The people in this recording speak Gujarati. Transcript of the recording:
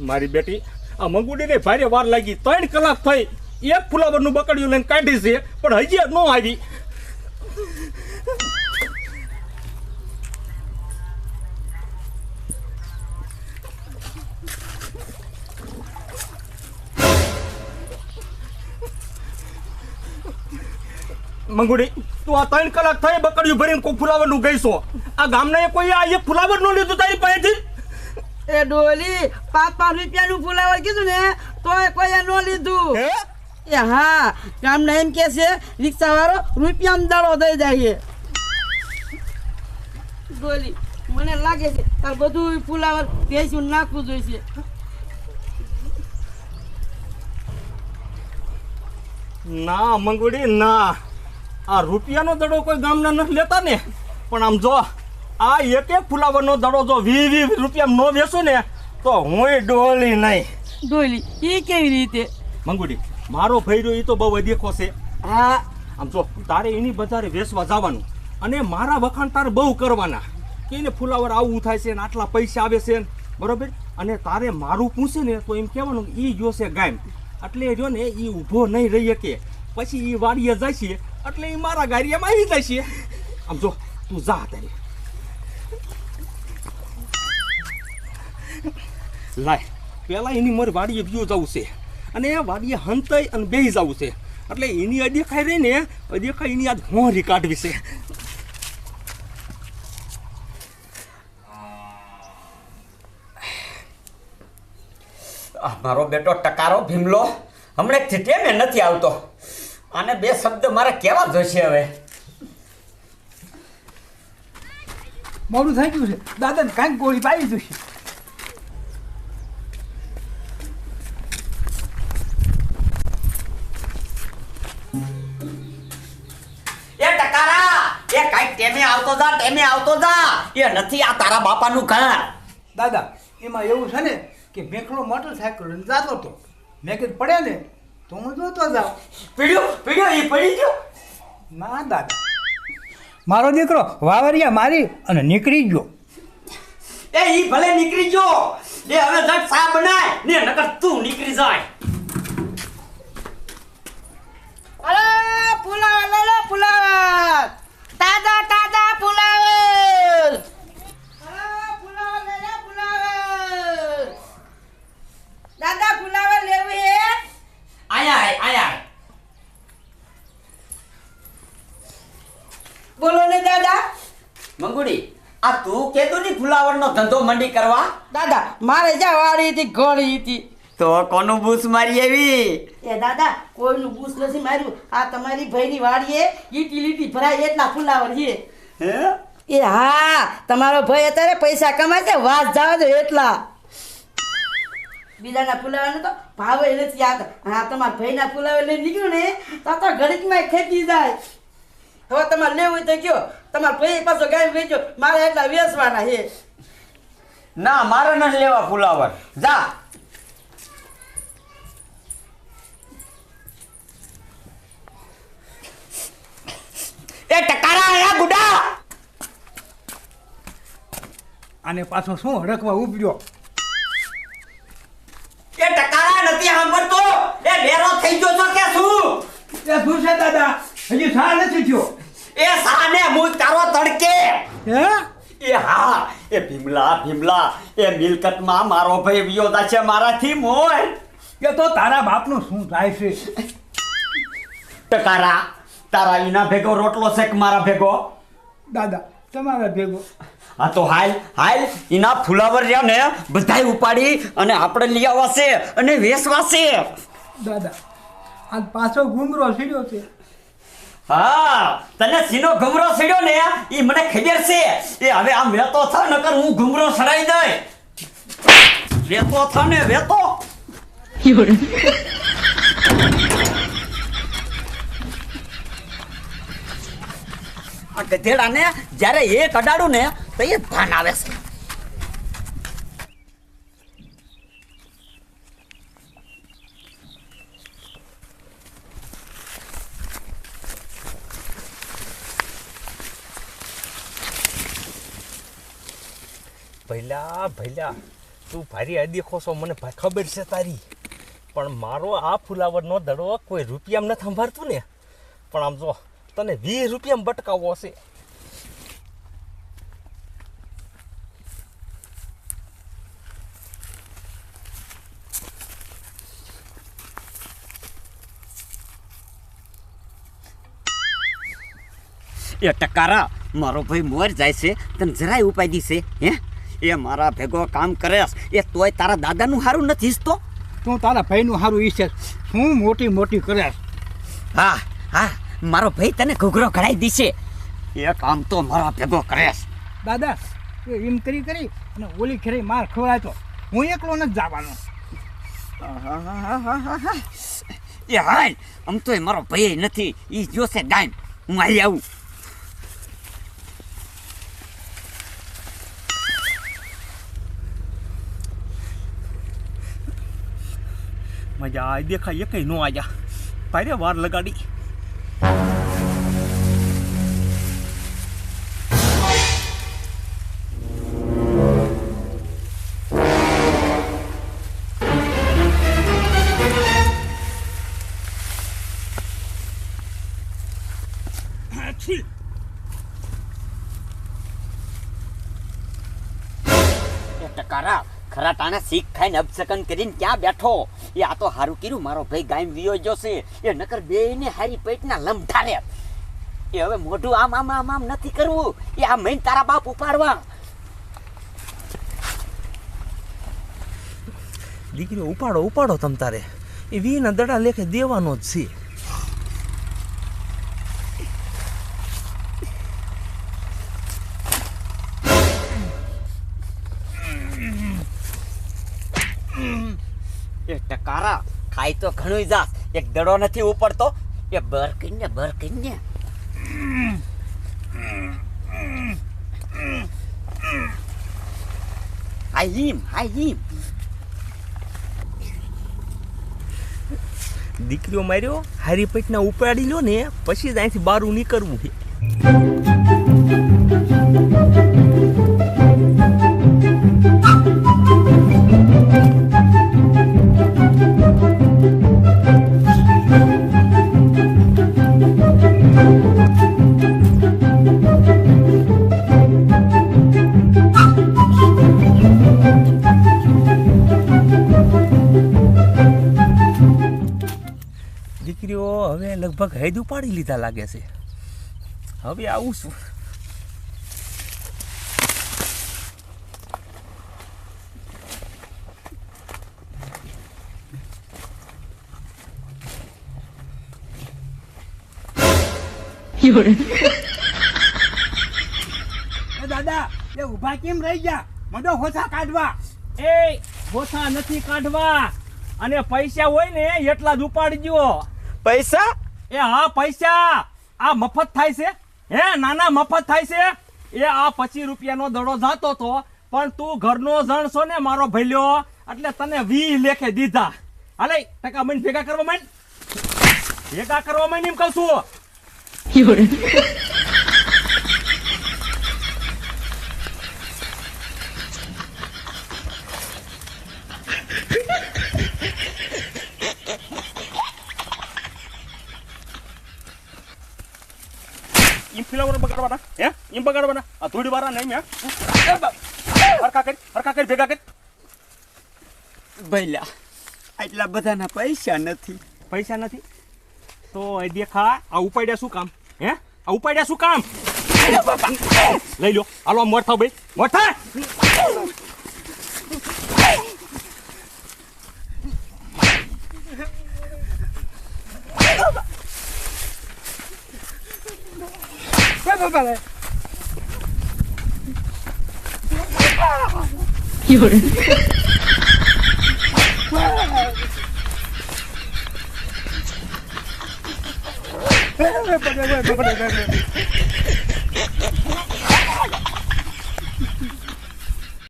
મારી બેટી, આ મંગુડીને ભારે વાર લાગી. ત્રણ કલાક થઈ. એક ફુલાવરનું બકડ્યું લઈને કાઢી છે, પણ હજી ન આવી. મંગુડી તું આ ત્રણ કલાક થઈ બકડીયું ભરીને કોઈ ફુલાવરનું ગઈશો. આ ગામના કોઈ આ એક ફુલાવરનું લીધું તારી પાસેથી? એ ડોલી પાંચ પાંચ રૂપિયાનું ફુલાવર કીધું ને તોય કોઈ ન લીધું. હે? એ હા ગામના એમ કે છે રિક્ષાવાળો રૂપિયામાં દાડો દઈ જાય ડોલી મને લાગે છે તાર બધું ફુલાવર ભેંસું નાખવું જોઈશે. ના મંગુડી ના. આ રૂપિયાનો દડો કોઈ ગામના નથી લેતા ને. પણ આમ જો આ એક એક ફુલાવરનો દડો જો વી વી રૂપિયા નો વેચું ને તો હું ડોલી નહીં. ડોલી એ કેવી રીતે? મંગુડી મારો ભૈરો એ તો બહુ દેખો છે. હા આમ જો તારે એની બજારે વેચવા જવાનું અને મારા વખાણ તારે બહુ કરવાના. કે એને ફુલાવર આવું થાય છે ને આટલા પૈસા આવે છે બરોબર? અને તારે મારું પૂછે ને તો એમ કહેવાનું એ જોશે ગામ એટલે જો ને એ ઊભો નહીં રહી શકે. પછી એ વાડીએ જશે એટલે એ મારા ગાડીયામાં આવી જશે. આમ જો, તું જા તારે. લાય, પેલા એની મારે વાડીએ વ્યૂ જવું છે. અને એ વાડીએ હંતાઈ અને બેહી જવું છે. એટલે એની અદેખાઈ રહી ને અદેખાઈ એની આજ હોરી કાઢવી છે. મારો બેટો ટકારો ભીમલો. હમણાં ઠેઠે નથી આવતો? આને બે શબ્દ મારે કેવા જોશે હવે. મોડું થઈ ગયું છે. દાદાને કાંઈક ગોળી પાવી જોશે. એ ટકારા એ કાંઈક ટેમે આવતો જા ટેમે આવતો જા. એ નથી આ તારા બાપાનું ઘર. દાદા એમાં એવું છે ને કે મેકલો મોટરસાયકલ જાતો હતો. મેં કીધું પડે ને? તો હું જોતો જાઉં. પીડ્યો? પીડ્યો? એ પડી ગયો? ના દાદા. મારો દીકરો વાવરિયા મારી અને નીકળી ગયો. એ ઈ ભલે નીકળી ગયો. લે હવે જટ સા બનાય. ને નકર તું નીકળી જાય. અરે ફૂલા લે લો ફુલાવર તાજા તાજા ફુલાવર અરે ફુલાવર લઈ લો ફુલાવર દાદા ફુલાવર લેવું હે આયા આય આયા આય. બોલો ને દાદા મંગુડી આ તું કેતો ની ધંધો મંડી કરવા? દાદા મારે જ્યાં વાળી હતી ઘોડી હતી. તો કોનું બૂસ મારી આવી? એ દાદા કોઈનું બૂસ નથી માર્યું. આ તમારી ભાઈની વાડીએ ઈટી લીટી ભરાય એટલા ફુલાવર છે. હે? એ હા તમારો ભાઈ અત્યારે પૈસા કમાય છે વાત જાવ દો એટલા. બીજાના ફુલાવાનો તો ભાવે નથી આવતા હા તમારા ભાઈના ફુલાવે લઈ નીકળ્યું ને તો તો ઘડીકમાં ખેંચી જાય. હવે તમારે લેવું હોય તો કયો. તમારા ભાઈ પાછો ગાય. વેચો મારે એટલા વેચવાના છે. ના મારે નથી લેવા ફુલાવર. જા. એ ટકારા આયા ગુડા આને પાછો શું હડકવા ઉપડ્યો એ ટકારા નથી સાંભળતો. એ બેરો થઈ ગયો છો કે શું? એ શું છે દાદા? હજી સા નથી થયો. એ સાને હું તારો તડકે. હે? એ હા એ ભીમલા ભીમલા એ મિલકતમાં મારો ભાઈ વિયોદા છે મારાથી મોય એ તો તારા બાપનું શું થાય છે? ટકારા તારા ઈના ભેગો રોટલો છે કે મારા ભેગો? દાદા તમારા ભેગો. હા તો હાલ હાલ એના ફુલાવર રહ્યા ને બધાય ઉપાડી અને આપણે લઈ આવવા છે અને વેસવાશે. છે દાદા આજ પાછો ઘૂમરો છીડ્યો છે. હા, તને સીનો ઘુમરો સડ્યો ને એ મને ખબર છે. એ હવે આમ વેતો થા, નકર હું ઘુમરો સડાઈ દઈ. વેતો થા ને, વેતો. આ ગધેડાને જ્યારે એ અડાડું ને, તો એ ભાન આવે છે. ભૈલા ભૈલા, તું ભારી અદેખો છો, મને ખબર છે તારી. પણ મારો આ ફુલાવરનો દડો કોઈ રૂપિયામાં નથી સંભાળતું ને. પણ આમ જો, તને વીસ રૂપિયામાં બટકાવવો હશે. એ ટકારા, મારો ભાઈ મોર જાય છે, તને જરાય ઉપાય દીશે હે? એ મારા ભેગો કામ કરેશ એ તોય તારા દાદાનું સારું નથી ઈચ્છતો તું તારા ભાઈનું સારું ઈચ્છે હું મોટી મોટી કરેશ હા હા મારો ભાઈ તને ઘૂઘરો કઢાઈ દીશે. એ કામ તો મારા ભેગો કરે દાદા એમ કરી કરી અને ઓલી ખેરી માર ખવડાય તો હું એકલો નથી જવાનો. એ હાય આમ તોય મારો ભાઈ નથી. એ જોશે ડાઈમ હું આવી આવું. મજા આ દેખાય એ કઈ નો આજા તારે વાર લગાડી છી. એ ટકારા ખરા ટાણે શીખ ખાઈને અપસકન કરીને ક્યાં બેઠો? એ આ તો હારું કર્યું, મારો ભાઈ ગાયમ વિયો જોશે એ નકર બે ને હારી પેટના લમઠા રે એ હવે મોઢું આમ આમ આમ આમ નથી કરવું. એ આ મહીન તારા બાપ ઉપાડવા. દીકરીઓ, ઉપાડો ઉપાડો તમ તારે. એ વીના દડા લેખે દેવાનો જ છે. એ ટકારા, ખાઈ તો ઘણું જા એક દડો નથી ઉપડતો. એ બર કરીને બર કરીને. હાય હિમ હાય હિમ. દીકરીઓ માર્યો, હારી પેટના ઉપાડી લો ને, પછી જ અહીંથી બારું નીકળવું છે. ઉપાડી લીધા લાગે છે. હવે આવું શું દાદા એ ઊભા કેમ રહી ગયા? મંડો હોછા કાઢવા. એ ગોથા નથી કાઢવા. અને પૈસા હોય ને એટલા જ ઉપાડજો. પૈસા? એ, હા, પૈસા. આ મફત થાય છે? હે, નાના મફત થાય છે? એ, આ પચીસ રૂપિયાનો દડો જાતો તો, પણ તું ઘરનો જણ ને, મારો ભલ્યો એટલે તને વી લેખે દીધા. હાલે, ટકા મન ભેગા કરવા માંડ. ભેગા કરવા માંડ એમ કહું છું. એમ ફિલાવર બગાડવાના હે? એમ બગાડવાના. આ ધૂળી વાળા નહીં હરખા કરી હરખા કરી ભેગા કરી. ભઈલા એટલા બધાના પૈસા નથી. પૈસા નથી? તો દેખા આ ઉપાડ્યા શું કામ? હે? આ ઉપાડ્યા શું કામ? લઈ લો હાલો મોર થાવ ભાઈ મોર થા એ